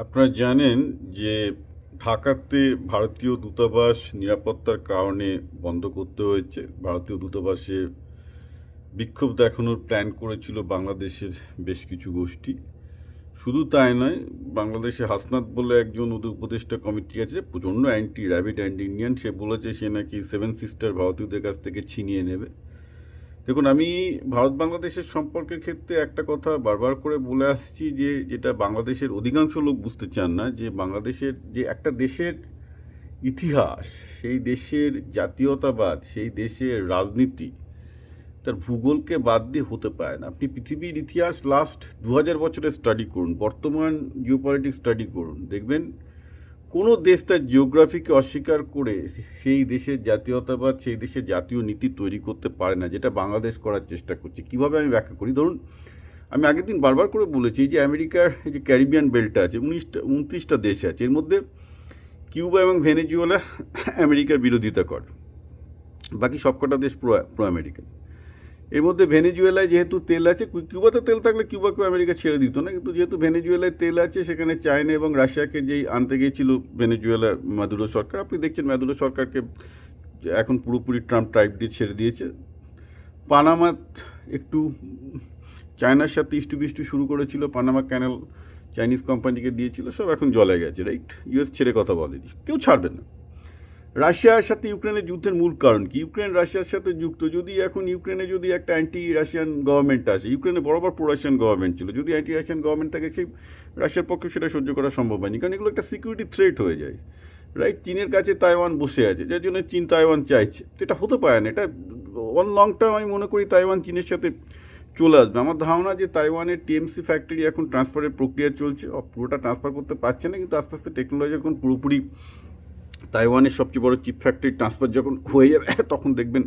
আপনারা জানেন যে ঢাকাতে ভারতীয় দূতাবাস নিরাপত্তার কারণে বন্ধ করতে হয়েছে। ভারতীয় দূতাবাসে বিক্ষোভ দেখানোর প্ল্যান করেছিল বাংলাদেশের বেশ কিছু গোষ্ঠী। শুধু তাই নয়, বাংলাদেশে হাসনাত বলে একজন উপদেষ্টা কমিটি আছে, প্রচণ্ড অ্যান্টি র্যাবিড অ্যান্টি ইন্ডিয়ান সে বলেছে সে নাকি সেভেন সিস্টার ভারতীয়দের কাছ থেকে ছিনিয়ে নেবে। দেখুন, আমি ভারত বাংলাদেশের সম্পর্কের ক্ষেত্রে একটা কথা বারবার করে বলে আসছি যে, যেটা বাংলাদেশের অধিকাংশ লোক বুঝতে চান না, যে বাংলাদেশের যে একটা দেশের ইতিহাস, সেই দেশের জাতীয়তাবাদ, সেই দেশের রাজনীতি, তার ভূগোলকে বাদ দিয়ে হতে পারে না। আপনি পৃথিবীর ইতিহাস লাস্ট দু হাজার বছরের স্টাডি করুন, বর্তমান জিওপলিটিক্স স্টাডি করুন। দেখবেন কোনো দেশ তার জিওগ্রাফিকে অস্বীকার করে সেই দেশের জাতীয়তাবাদ, সেই দেশের জাতীয় নীতি তৈরি করতে পারে না, যেটা বাংলাদেশ করার চেষ্টা করছে। কীভাবে আমি ব্যাখ্যা করি? ধরুন, আমি আগের দিন বারবার করে বলেছি যে আমেরিকার যে ক্যারিবিয়ান বেল্টটা আছে, উনিশটা, উনত্রিশটা দেশ আছে, এর মধ্যে কিউবা এবং ভেনেজুয়েলা আমেরিকার বিরোধিতা করে। বাকি সবকটা দেশ প্রো প্রো আমেরিকান এর মধ্যে ভেনেজুয়েলায় যেহেতু তেল আছে কিউবাতে তেল থাকলে কিউবাকেও আমেরিকা ছেড়ে দিত না, কিন্তু যেহেতু ভেনেজুয়েলায় তেল আছে, সেখানে চায়না এবং রাশিয়াকে যেই আনতে গিয়েছিল ভেনেজুয়েলা মাদুরো সরকার, আপনি দেখছেন মাদুরো সরকারকে এখন পুরোপুরি ট্রাম্প টাইপ দিয়ে ছেড়ে দিয়েছে। পানামা একটু চায়নার সাথে ইস্টু বিষ্টু শুরু করেছিল, পানামা ক্যানেল চাইনিজ কোম্পানিকে দিয়েছিল, সব এখন জলে গেছে, রাইট? ইউএস ছেড়ে কথা বলেনি, কেউ ছাড়বে না। রাশিয়ার সাথে ইউক্রেনের যুদ্ধের মূল কারণ কি? ইউক্রেন রাশিয়ার সাথে যুক্ত, যদি এখন ইউক্রেনে যদি একটা অ্যান্টি রাশিয়ান গভর্নমেন্ট আসে, ইউক্রেনে বরাবর প্রো রাশিয়ান গভর্নমেন্ট ছিল, যদি অ্যান্টি রাশিয়ান গভর্নমেন্ট থাকে, সেই রাশিয়ার পক্ষে সেটা সহ্য করা সম্ভব হয়নি, কারণ এগুলো একটা সিকিউরিটি থ্রেট হয়ে যায়। রাইট চীনের কাছে তাইওয়ান বসে আছে, যার জন্য চীন তাইওয়ান চাইছে। এটা হতে পারে না, এটা অন লং টার্ম আমি মনে করি তাইওয়ান চীনের সাথে চলে আসবে। আমার ধারণা যে তাইওয়ানের টিএমসি ফ্যাক্টরি এখন ট্রান্সফারের প্রক্রিয়া চলছে পুরোটা ট্রান্সফার করতে পারছে না, কিন্তু আস্তে আস্তে টেকনোলজি এখন পুরোপুরি তাইওয়ানের সবচেয়ে বড় চিপ ফ্যাক্টরি ট্রান্সফার যখন হয়ে যাবে, তখন দেখবেন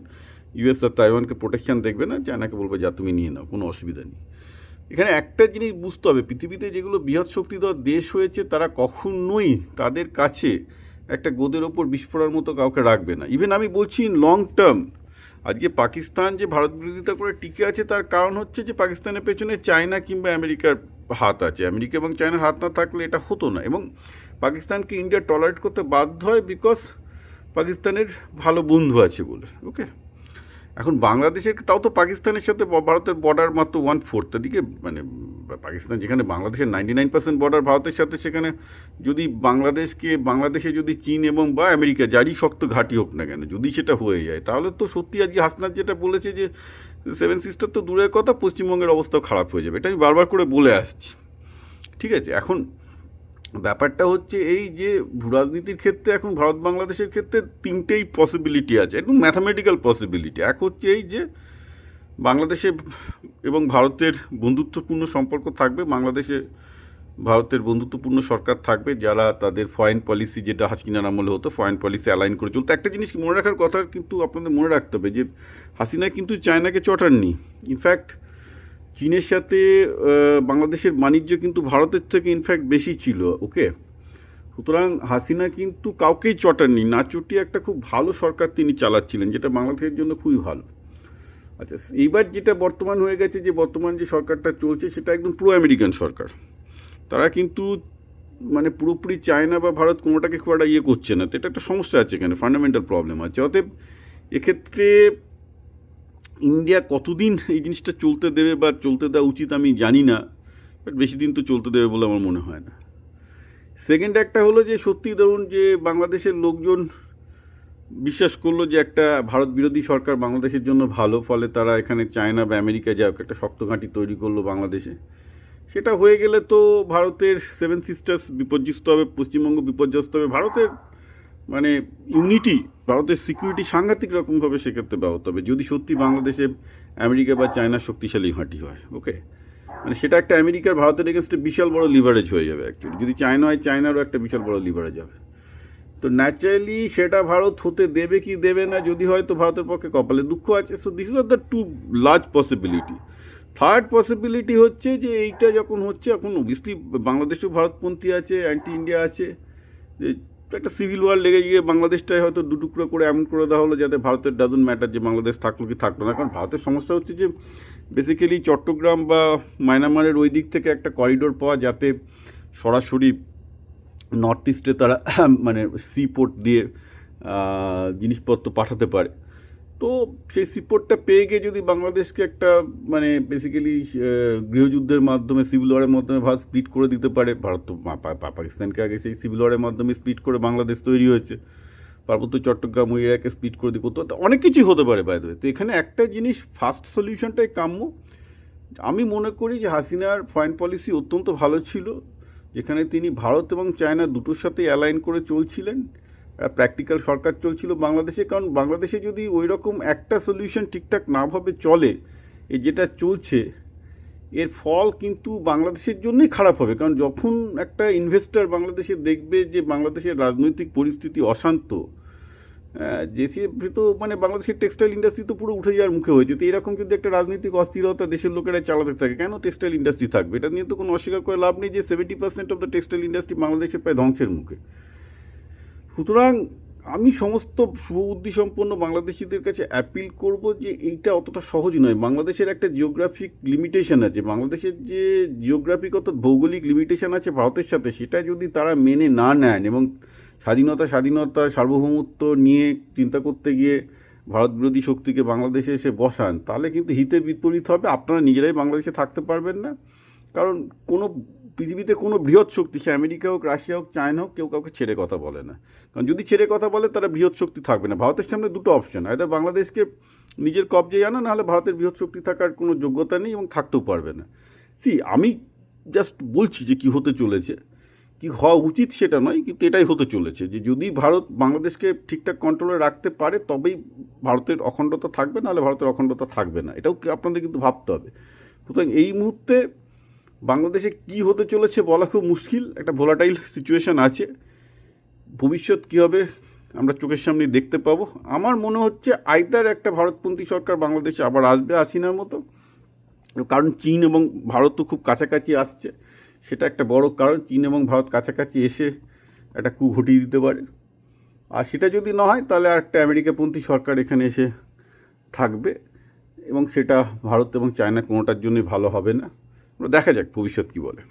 ইউএস আর তাইওয়ানকে প্রোটেকশান দেখবে না, চায়নাকে বলবে, যা, তুমি নিয়ে নাও, কোনো অসুবিধা নেই। এখানে একটা জিনিস বুঝতে হবে, পৃথিবীতে যেগুলো বৃহৎ শক্তিধর দেশ হয়েছে, তারা কখনোই তাদের কাছে একটা গোদের ওপর বিস্ফোরণের মতো কাউকে রাখবে না। ইভেন আমি বলছি লং টার্ম আজকে পাকিস্তান যে ভারত বিরোধিতা করে টিকে আছে, তার কারণ হচ্ছে যে পাকিস্তানের পেছনে চায়না কিংবা আমেরিকার হাত আছে। আমেরিকা এবং চায়নার হাত না থাকলে এটা হতো না। এবং পাকিস্তানকে ইন্ডিয়া টলারেট করতে বাধ্য হয়? বিকজ পাকিস্তানের ভালো বন্ধু আছে বলে। ওকে এখন বাংলাদেশের তাও তো পাকিস্তানের সাথে ভারতের বর্ডার মাত্র ওয়ান ফোর্থ এদিকে মানে পাকিস্তান যেখানে বাংলাদেশের নাইনটি নাইন পার্সেন্ট বর্ডার ভারতের সাথে, সেখানে যদি বাংলাদেশকে, বাংলাদেশে যদি চীন এবং বা আমেরিকা যারই শক্ত ঘাঁটি হোক না কেন, যদি সেটা হয়ে যায়, তাহলে তো সত্যি আজকে হাসনাত যেটা বলেছে যে সেভেন সিস্টার তো দূরের কথা, পশ্চিমবঙ্গের অবস্থাও খারাপ হয়ে যাবে। এটা আমি বারবার করে বলে আসছি। ঠিক আছে? এখন ব্যাপারটা হচ্ছে এই যে ভূরাজনীতির ক্ষেত্রে এখন ভারত বাংলাদেশের ক্ষেত্রে তিনটেই পসিবিলিটি আছে, একদম ম্যাথামেটিক্যাল পসিবিলিটি এক হচ্ছে এই যে বাংলাদেশে এবং ভারতের বন্ধুত্বপূর্ণ সম্পর্ক থাকবে, বাংলাদেশে ভারতের বন্ধুত্বপূর্ণ সরকার থাকবে, যারা তাদের ফরেন পলিসি যেটা হাসিনার আমলে হতো ফরেন পলিসি অ্যালাইন করে চলতো। একটা জিনিস মনে রাখার কথা কিন্তু আপনাদের মনে রাখতে হবে যে হাসিনা কিন্তু চায়নাকে চটাননি। ইনফ্যাক্ট চীনের সাথে বাংলাদেশের বাণিজ্য কিন্তু ভারতের থেকে ইনফ্যাক্ট বেশি ছিল ওকে সুতরাং হাসিনা কিন্তু কাউকেই চটাননি। না চটিয়ে একটা খুব ভালো সরকার তিনি চালাচ্ছিলেন, যেটা বাংলাদেশের জন্য খুবই ভালো। আচ্ছা এইবার যেটা বর্তমান হয়ে গেছে, যে বর্তমান যে সরকারটা চলছে, সেটা একদম প্রো আমেরিকান সরকার। তারা কিন্তু মানে পুরোপুরি চায়না বা ভারত কোনোটাকে খুব একটা ইয়ে করছে না। তো এটা একটা সমস্যা আছে এখানে ফান্ডামেন্টাল প্রবলেম আছে। অতএব এক্ষেত্রে ইন্ডিয়া কতদিন এই জিনিসটা চলতে দেবে বা চলতে দেওয়া উচিত আমি জানি না বাট বেশি দিন তো চলতে দেবে বলে আমার মনে হয় না। সেকেন্ড একটা হলো যে, সত্যি ধরুন যে, বাংলাদেশের লোকজন বিশ্বাস করল যে, একটা ভারত বিরোধী সরকার বাংলাদেশের জন্য ভালো, ফলে তারা এখানে চায়না বা আমেরিকা যা হোক, একটা শক্ত ঘাঁটি তৈরি করল বাংলাদেশে। সেটা হয়ে গেলে তো ভারতের সেভেন সিস্টার্স বিপর্যস্ত হবে, পশ্চিমবঙ্গ বিপর্যস্ত হবে, ভারতের মানে ইউনিটি ভারতের সিকিউরিটি সাংঘাতিক রকমভাবে সেক্ষেত্রে ব্যাহত হবে, যদি সত্যি বাংলাদেশে আমেরিকা বা চায়নার শক্তিশালী ঘাঁটি হয় ওকে মানে সেটা একটা আমেরিকার ভারতের এগেনস্টে বিশাল বড় লিভারেজ হয়ে যাবে অ্যাকচুয়ালি যদি চায়না হয়, চায়নারও একটা বিশাল বড় লিভারেজ হবে। তো ন্যাচারালি সেটা ভারত হতে দেবে কি দেবে না, যদি হয় তো ভারতের পক্ষে কপালে দুঃখ আছে। So this are the two large possibility third possibility হচ্ছে যে এইটা যখন হচ্ছে, এখন অবভিয়াসলি বাংলাদেশেও ভারতপন্থী আছে অ্যান্টি ইন্ডিয়া আছে, যে একটা সিভিল ওয়ার লেগে গিয়ে বাংলাদেশটাই হয়তো দুটুকরো করে এমন করে দেওয়া হলো যাতে ভারতের ডাজন ম্যাটার যে বাংলাদেশ থাকল কি থাকল না। কারণ ভারতের সমস্যা হচ্ছে যে বেসিক্যালি চট্টগ্রাম বা মায়ানমারের ওই দিক থেকে একটা করিডোর পাওয়া যাতে সরাসরি নর্থ ইস্টে তারা মানে সি পোর্ট দিয়ে জিনিসপত্র পাঠাতে পারে। তো সেই সিপোর্টটা পেয়ে গিয়ে যদি বাংলাদেশকে একটা মানে বেসিক্যালি গৃহযুদ্ধের মাধ্যমে সিভিল ওয়ারের মাধ্যমে ভারত স্প্লিট করে দিতে পারে, ভারত তো পাকিস্তানকে আগে সেই সিভিল ওয়ারের মাধ্যমে স্প্লিট করে বাংলাদেশ তৈরি হয়েছে। পার্বত্য চট্টগ্রাম ও ইরাকে স্প্লিট করে পারে। তো অনেক কিছুই হতে পারে বাইরে তো এখানে একটা জিনিস ফার্স্ট সলিউশনটাই কাম্য। আমি মনে করি যে হাসিনার ফরেন পলিসি অত্যন্ত ভালো ছিল, যেখানে তিনি ভারত এবং চায়না দুটোর সাথে অ্যালাইন করে চলছিলেন। প্র্যাকটিক্যাল সরকার চলছিল বাংলাদেশে, কারণ বাংলাদেশে যদি ওই রকম একটা সলিউশন ঠিকঠাক নাভাবে চলে, এই যেটা চলছে, এর ফল কিন্তু বাংলাদেশের জন্যই খারাপ হবে। কারণ যখন একটা ইনভেস্টার বাংলাদেশে দেখবে যে বাংলাদেশের রাজনৈতিক পরিস্থিতি অশান্ত দেশে তো মানে বাংলাদেশের টেক্সটাইল ইন্ডাস্ট্রি তো পুরো উঠে যাওয়ার মুখে হয়েছে। তো এরকম যদি একটা রাজনৈতিক অস্থিরতা দেশের লোকেরা চালাতে থাকে, কেন টেক্সটাইল ইন্ডাস্ট্রি থাকবে? এটা নিয়ে তো কোনো অস্বীকার করে লাভ নেই যে seventy percent of the textile industry বাংলাদেশে প্রায় ধ্বংসের মুখে। সুতরাং আমি সমস্ত শুভবুদ্ধি সম্পন্ন বাংলাদেশিদের কাছে অ্যাপিল করব যে এইটা অতটা সহজ নয়। বাংলাদেশের একটা জিওগ্রাফিক লিমিটেশন আছে। বাংলাদেশের যে জিওগ্রাফিক অর্থাৎ ভৌগোলিক লিমিটেশন আছে ভারতের সাথে, সেটা যদি তারা মেনে না নেন এবং স্বাধীনতা স্বাধীনতা, সার্বভৌমত্ব নিয়ে চিন্তা করতে গিয়ে ভারত বিরোধী শক্তিকে বাংলাদেশে এসে বসান, তাহলে কিন্তু হিতে বিপরীত হবে। আপনারা নিজেরাই বাংলাদেশে থাকতে পারবেন না। কারণ কোনো পৃথিবীতে কোনো বৃহৎ শক্তি, সে আমেরিকা হোক, রাশিয়া হোক, চায়না হোক, কেউ কাউকে ছেড়ে কথা বলে না। কারণ যদি ছেড়ে কথা বলে, তারা বৃহৎ শক্তি থাকবে না। ভারতের সামনে দুটো অপশন আয়দা বাংলাদেশকে নিজের কবজে আনা, নাহলে ভারতের বৃহৎ শক্তি থাকার কোনো যোগ্যতা নেই এবং থাকতেও পারবে না। সি আমি জাস্ট বলছি যে কি হতে চলেছে। কি হওয়া উচিত সেটা নয়, কিন্তু এটাই হতে চলেছে যে যদি ভারত বাংলাদেশকে ঠিকঠাক কন্ট্রোলে রাখতে পারে, তবেই ভারতের অখণ্ডতা থাকবে, নাহলে ভারতের অখণ্ডতা থাকবে না। এটাও আপনাদের কিন্তু ভাবতে হবে। সুতরাং এই মুহূর্তে বাংলাদেশে কি হতে চলেছে বলা খুব মুশকিল, একটা ভোলাটাইল সিচুয়েশন আছে। ভবিষ্যৎ কী হবে আমরা চোখের সামনে দেখতে পাবো। আমার মনে হচ্ছে আইদার একটা ভারতপন্থী সরকার বাংলাদেশে আবার আসবে আসিনার মতো। কারণ চীন এবং ভারত তো খুব কাছাকাছি আসছে, সেটা একটা বড় কারণ। চীন এবং ভারত কাছাকাছি এসে একটা কু ঘটিয়ে দিতে পারে। আর সেটা যদি না হয়, তাহলে একটা আমেরিকাপন্থী সরকার এখানে এসে থাকবে এবং সেটা ভারত এবং চায়না কোনোটার জন্যই ভালো হবে না। দেখা যাক ভবিষ্যৎ কী বলে।